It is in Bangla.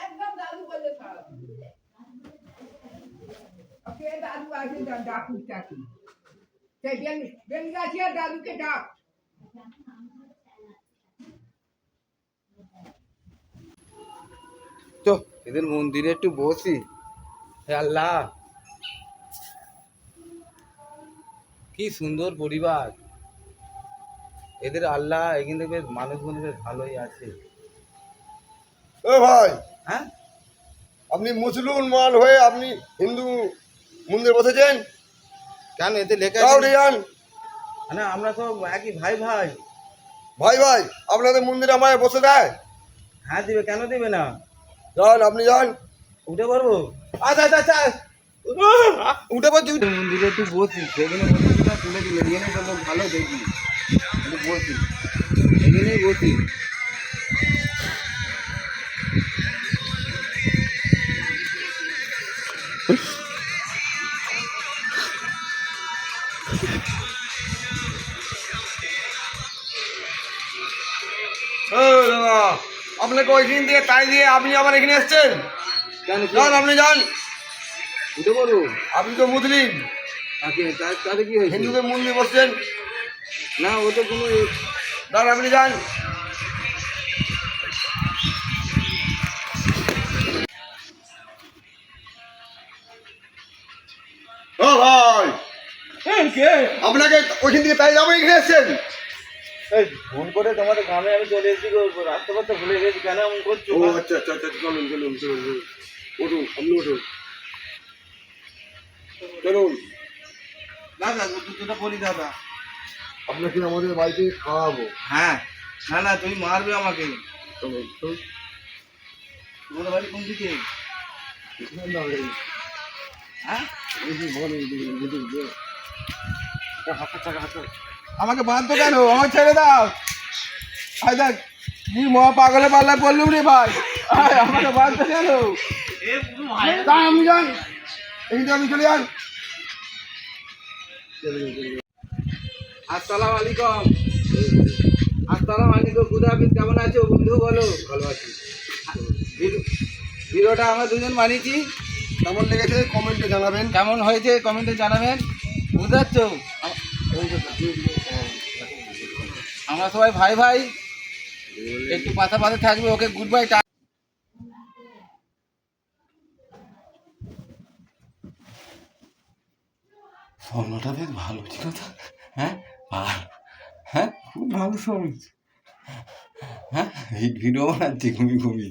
একদম দাদু বললে খারাপ কে দাদু আছে? ডা- ডাকুক ডাকি সেই বেল বেল গাছে দাদুকে ডাক। তো এদের মন্দিরে একটু বসি। হে আল্লাহ। কি সুন্দর পরিবার। এদের আল্লাহ এখানে বেশ মানুষগুলো বেশ ভালোই আছে। ও ভাই! হ্যাঁ? আপনি মুসলিম মুসলমান হয়ে আপনি হিন্দু মন্দিরে বসেছেন? কেন এতে লেখা আছে? যান না আমরা তো একই ভাই ভাই। ভাই ভাই আপনাদের মন্দিরে আমায় বসে দেয়? হ্যাঁ দিবে কেন দিবে না? যান আপনি যান। উঠে পারব আচ্ছা আচ্ছা আচ্ছা। উঠে পারছি মন্দিরে একটু বসি সেখানে মন্দিরটা তুলে দিলে এখানে তো লোক ভালো দেখি। বসি এখানেই বসি আপনাকে ওইখান থেকে তাই দিয়ে আপনি আবার এখানে এসছেন? যান আপনি যান উঠে আপনি তো মুসলিম তাতে কি হিন্দুদের মন্দিরে বসছেন না ও তো কোনো যান আপনি যান। ও ভাই কে? আপনাকে ওইখান থেকে তাই যাব এখানে এসছেন? এই ফোন করে তোমাদের গ্রামে আমি চলে এসেছি রাস্তা পথে ভুলে গেছি কেন এমন করছ? ও আচ্ছা আচ্ছা আচ্ছা চলুন চলুন চলুন। উঠুন আপনি উঠুন। চলুন। দাদা দুটো বলি দাদা। আপনাকে আমাদের বাড়িতে খাওয়াবো। হ্যাঁ না না তুমি মারবে আমাকে। তোমাদের বাড়ি কোন দিকে? হ্যাঁ? আমাকে বাঁধতো কেন? আমার ছেড়ে দাও। আয় দেখ কি মহা পাগলে পাল্লা পড়লুম রে ভাই। আয়, আমাকে বাঁধতো কেন? আপনি যান এই যে আপনি চলে যান আসসালামু আলাইকুম। আসসালামু আলাইকুম গুদাবিদ কেমন আছো? বন্ধু বলো। ভালো আছি। ভিডিওটা আমরা দুজন বানিয়েছি কেমন লেগেছে? কমেন্টে জানাবেন। কেমন হয়েছে? কমেন্টে জানাবেন। বুঝতে পারছ আমরা সবাই ভাই ভাই। একটু পাশা পাশে থাকবে ওকে গুড বাই স্বর্ণটা বেশ ভালো তো হ্যাঁ? ভালো হ্যাঁ? খুব ভালো স্বর্ণ হ্যাঁ? ভিডিও বানাচ্ছি ঘুমি ঘুমি।